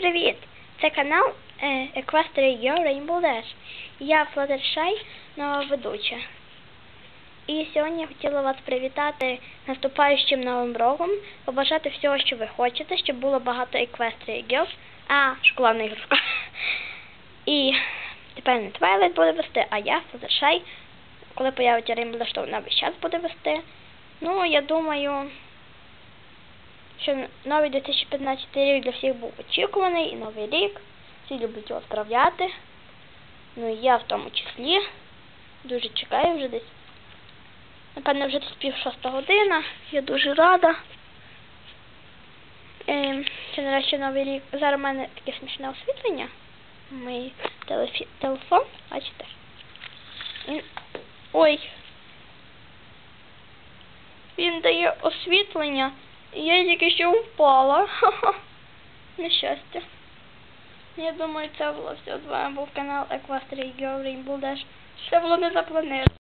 привіт! Це канал е, Equestria Your Rainbow Dash. Я Флаттершай, нова ведуча. І сьогодні я хотіла вас привітати наступаючим новим роком, побажати всього, що ви хочете, щоб було багато Equestria Girls, а шоколадна ігрушка. І тепер не Твайлайт буде вести, а я Флаттершай. Коли появиться Rainbow Dash, то вона весь час буде вести. Ну, я думаю що новий 2015 рік для всіх був очікуваний і новий рік. Всі люблять його справляти. Ну і я в тому числі. Дуже чекаю вже десь. Напевно, вже десь пів шоста година. Я дуже рада. Е, це нарешті новий рік. Зараз в мене таке смішне освітлення. Мій телефі... телефон, бачите? Він... Ой. Він дає освітлення. Я тільки що впала. Ха-ха. Нещастя. Я думаю, це було все. З вами був канал Equestria Girl Rainbow Dash. Це було не заплановано.